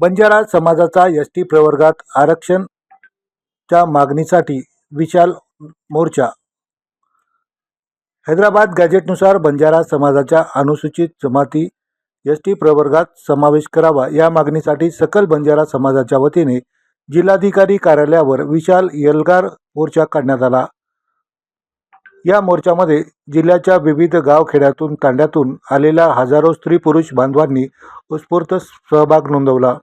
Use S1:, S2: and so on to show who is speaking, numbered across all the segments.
S1: बंजारा समाजाचा S T प्रवर्गात आरक्षणच्या मागणीसाठी विशाल मोर्चा. हैदराबाद गॅजेटनुसार बंजारा समाजाच्या अनुसूचित जमाती एस टी प्रवर्गात समावेश करावा या मागणीसाठी सकल बंजारा समाजाच्या वतीने जिल्हाधिकारी कार्यालयावर विशाल यलगार मोर्चा काढण्यात आला. या मोर्चामध्ये जिल्ह्याच्या विविध गावखेड्यातून तांड्यातून आलेल्या हजारो स्त्री पुरुष बांधवांनी उत्स्फूर्त सहभाग नोंदवला.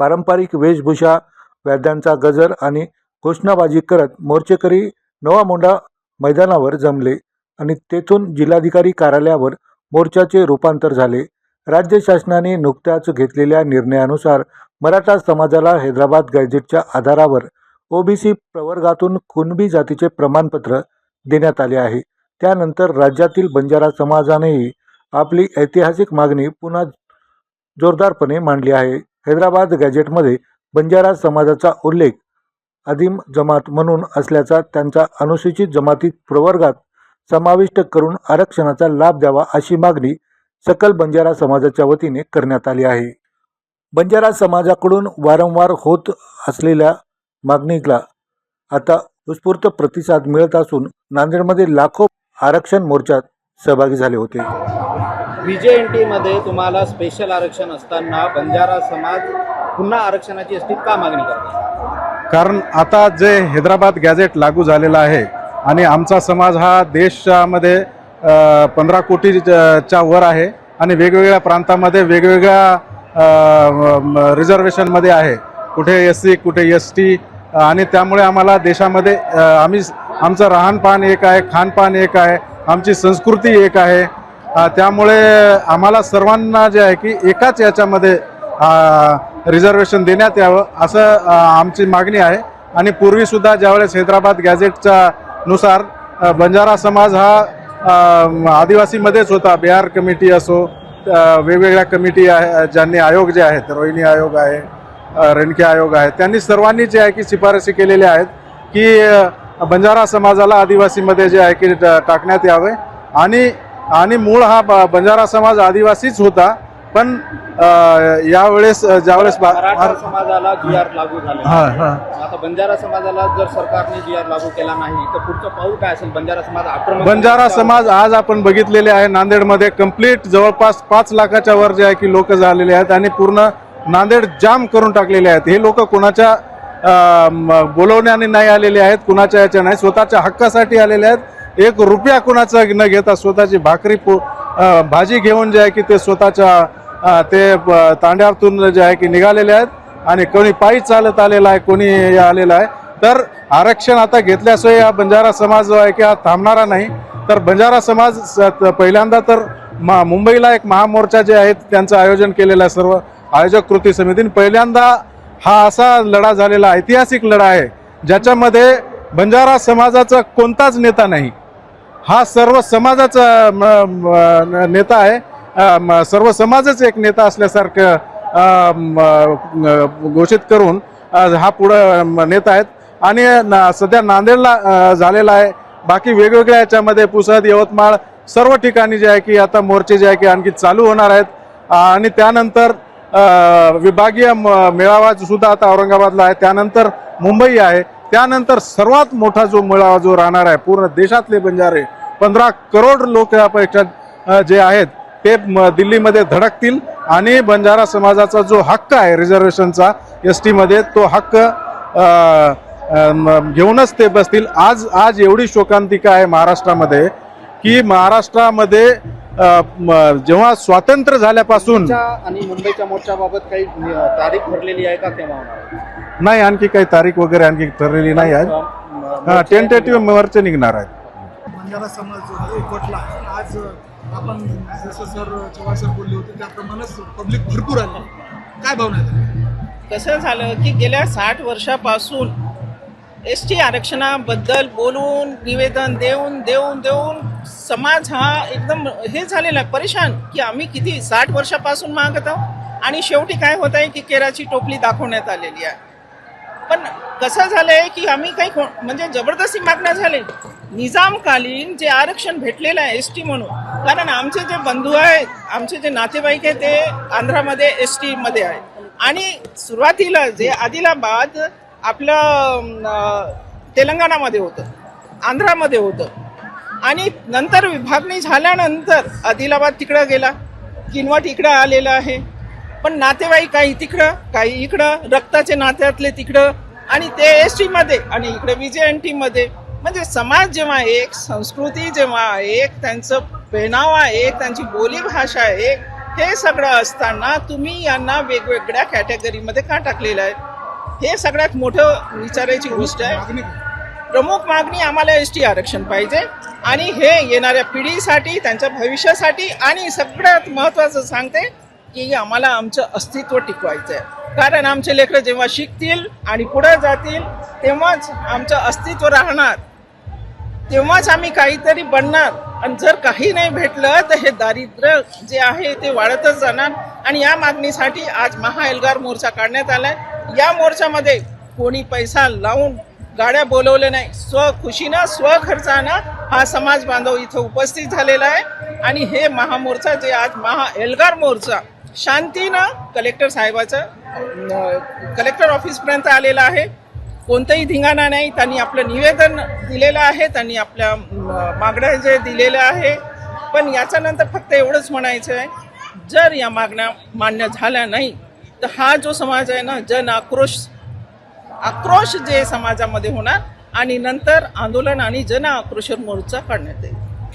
S1: पारंपरिक वेशभूषा वाद्यांचा गजर आणि घोषणाबाजी करत मोर्चेकरी नवा मोंढा मैदानावर जमले आणि तेथून जिल्हाधिकारी कार्यालयावर मोर्चाचे रूपांतर झाले. राज्य शासनाने नुकत्याच घेतलेल्या निर्णयानुसार मराठा समाजाला हैदराबाद गॅजेटच्या आधारावर ओबीसी प्रवर्गातून कुणबी जातीचे प्रमाणपत्र देण्यात आले आहे. त्यानंतर राज्यातील बंजारा समाजानेही आपली ऐतिहासिक मागणी पुन्हा जोरदारपणे मांडली आहे. हैदराबाद गॅजेटमध्ये बंजारा समाजाचा उल्लेख आदिम जमात म्हणून असल्याचा त्यांचा अनुसूचित जमाती प्रवर्गात समाविष्ट करून आरक्षणाचा लाभ द्यावा अशी मागणी सकल बंजारा समाजाच्या वतीने करण्यात आली आहे. बंजारा समाजाकडून वारंवार होत असलेल्या मागणीला आता उत्स्फूर्त प्रतिसाद मिळत असून नांदेडमध्ये लाखो आरक्षण मोर्चात सहभागी झाले होते.
S2: बीजे एन टीमध्ये तुम्हाला स्पेशल आरक्षण असताना बंजारा समाज पुन्हा आरक्षणाची असती का मागणी करतो?
S3: कारण आता जे हैदराबाद गॅझेट लागू झालेलं आहे आणि आमचा समाज हा देशामध्ये पंधरा कोटीच्या वर आहे आणि वेगवेगळ्या प्रांतामध्ये वेगवेगळ्या रिझर्वेशनमध्ये आहे. कुठे एस सी कुठे एस टी आणि त्यामुळे आम्हाला देशामध्ये आम्ही आमचं राहणपान एक आहे खानपान एक आहे आमची संस्कृती एक आहे. त्यामुळे आम्हाला सर्वांना जे आहे की एकाच याच्यामध्ये रिझर्वेशन देण्यात यावं असं आमची मागणी आहे. आणि पूर्वीसुद्धा ज्यावेळेस हैदराबाद गॅझेटच्या नुसार बंजारा समाज हा आदिवासीमध्येच होता बिहार कमिटी असो वेगवेगळ्या कमिटी आहे ज्यांनी आयोग जे आहेत रोहिणी आयोग आहे अ, रेणके आयोग आहे त्यांनी सर्वांनी जे आहे की शिफारसी केलेल्या आहेत की बंजारा समाजाला आदिवासीमध्ये जे आहे की टाकण्यात यावे. आणि आणि मूळ हा बंजारा समाज आदिवासीच होता पण यावेळेस ज्यावेळेस
S2: समाजाला जी आर लागू झाले.
S3: हा हा.
S2: आता बंजारा समाजाला जर सरकारने जी आर लागू केला नाही तर पुढचं पाऊल काय असेल? बंजारा समाज
S3: बंजारा समाज आज आपण बघितलेले आहे नांदेडमध्ये. कंप्लीट जवळपास पाच लाखाच्या वर जे आहे की लोक झालेले आहेत आणि पूर्ण नांदेड जाम करून टाकलेले आहेत. हे लोक कुणाच्या बोलवण्याने नाही आलेले आहेत कुणाच्या याच्या नाही स्वतःच्या हक्कासाठी आलेले आहेत. एक रुपया कुणाचा न घेता स्वतःची भाकरी पो भाजी घेऊन जे आहे की ते स्वतःच्या ते तांड्यातून जे आहे की निघालेले आहेत आणि कोणी पायी चालत आलेला आहे कोणी हे आलेला आहे. तर आरक्षण आता घेतल्याशिवाय हा बंजारा समाज जो आहे की हा थांबणारा नाही. तर बंजारा समाज पहिल्यांदा तर मा मुंबईला एक महामोर्चा जे आहेत त्यांचं आयोजन केलेलं आहे सर्व आयोजक कृती समितीने. पहिल्यांदा हा असा लढा झालेला ऐतिहासिक लढा आहे ज्याच्यामध्ये बंजारा समाजाचा कोणताच नेता नाही. हा सर्व समाजाचा म- नेता आहे. म- सर्व समाजच एक नेता असल्यासारखं घोषित करून हा पुढं नेता आहेत. आणि ना- सध्या नांदेडला झालेला आहे. बाकी वेगवेगळ्या याच्यामध्ये पुसद यवतमाळ सर्व ठिकाणी जे आहे की आता मोर्चे जे आहे की आणखी चालू होणार आहेत. आणि त्यानंतर विभागीय म- मेळावा सुद्धा आता औरंगाबादला आहे. त्यानंतर मुंबई आहे. त्यानंतर सर्वात मोठा जो मेळावा जो राहणार आहे पूर्ण देशातले बंजारे पंधरा करोड लोक यापेक्षा जे आहेत ते म- दिल्लीमध्ये धडकतील आणि बंजारा समाजाचा जो हक्क आहे रिझर्वेशनचा एस टीमध्ये तो हक्क घेऊनच ते बसतील. आज आज एवढी शोकांतिका आहे महाराष्ट्रामध्ये की महाराष्ट्रामध्ये जेव्हा स्वातंत्र्य झाल्यापासून
S2: आणि मुंबईच्या मोर्चाबाबत काही तारीख ठरलेली आहे का आहे?
S3: नाही आणखी काही तारीख वगैरे आणखी ठरलेली नाही आहे. हा टेंटेटिव्ह मोर्चे निघणार आहेत
S4: बंजारा समाज एकवटला आज आपण जसं सर चव्हाण सर बोलले होते त्याप्रमाणेच पब्लिक भरपूर आली. काय भावना आहे?
S5: कसं झालं की गेल्या साठ वर्षापासून एस टी आरक्षणाबद्दल बोलून निवेदन देऊन देऊन देऊन समाज हा एकदम हे झालेला आहे परेशान की आम्ही किती साठ वर्षापासून मागत आहोत आणि शेवटी काय होत आहे की केराची टोपली दाखवण्यात आलेली आहे. पण कसं झालं आहे की आम्ही काही को- म्हणजे जबरदस्ती मागण्या झाले निजामकालीन जे आरक्षण भेटलेलं आहे एस टी म्हणून कारण आमचे जे बंधू आहेत आमचे जे नातेवाईक आहेत ते आंध्रामध्ये एस टीमध्ये आहेत. आणि सुरुवातीला जे आदिलाबाद आपलं तेलंगणामध्ये होतं आंध्रामध्ये होतं. आणि नंतर विभागणी झाल्यानंतर आदिलाबाद तिकडं गेला किनवट इकडं आलेलं आहे. पण नातेवाईक काही तिकडं काही इकडं रक्ताचे नात्यातले तिकडं. आणि ते एस टीमध्ये आणि इकडे जे एन टीमध्ये म्हणजे समाज जेव्हा एक संस्कृती जेव्हा एक त्यांचं पेहनावा एक त्यांची बोलीभाषा एक हे सगळं असताना तुम्ही यांना वेगवेगळ्या कॅटेगरीमध्ये का टाकलेलं आहे? हे सगळ्यात मोठं विचारायची गोष्ट आहे.
S4: मागणी
S5: प्रमुख मागणी आम्हाला एस टी आरक्षण पाहिजे आणि हे येणाऱ्या पिढीसाठी त्यांच्या भविष्यासाठी आणि सगळ्यात महत्त्वाचं सांगते की आम्हाला आमचं अस्तित्व टिकवायचं आहे. कारण आमचे लेकरं जेव्हा शिकतील आणि पुढे जातील तेव्हाच आमचं अस्तित्व राहणार. तेव्हाच आम्ही काहीतरी बनणार. आणि जर काही नाही भेटलं तर हे दारिद्र्य जे आहे ते वाढतच जाणार. आणि या मागणीसाठी आज महाएल्गार मोर्चा काढण्यात आला आहे या मोर्चामध्ये कोणी पैसा लावून गाड्या बोलवल्या नाही. स्वखुशीनं स्वखर्चानं हा समाज बांधव इथं उपस्थित झालेला आहे. आणि हे महामोर्चा जे आज महा एल्गार मोर्चा शांतीनं कलेक्टर साहेबाचं कलेक्टर ऑफिसपर्यंत आलेला आहे. कोणतंही धिंगाणा नाही. त्यांनी आपलं निवेदन दिलेलं आहे. त्यांनी आपल्या मागण्या जे दिलेल्या आहे. पण याच्यानंतर फक्त एवढंच म्हणायचं आहे. जर या मागण्या मान्य झाल्या नाही तर हा जो समाज आहे ना जन आक्रोश आक्रोश जे समाजामध्ये होणार आणि नंतर आंदोलन आणि जन आक्रोश मोर्चा काढण्यात येईल.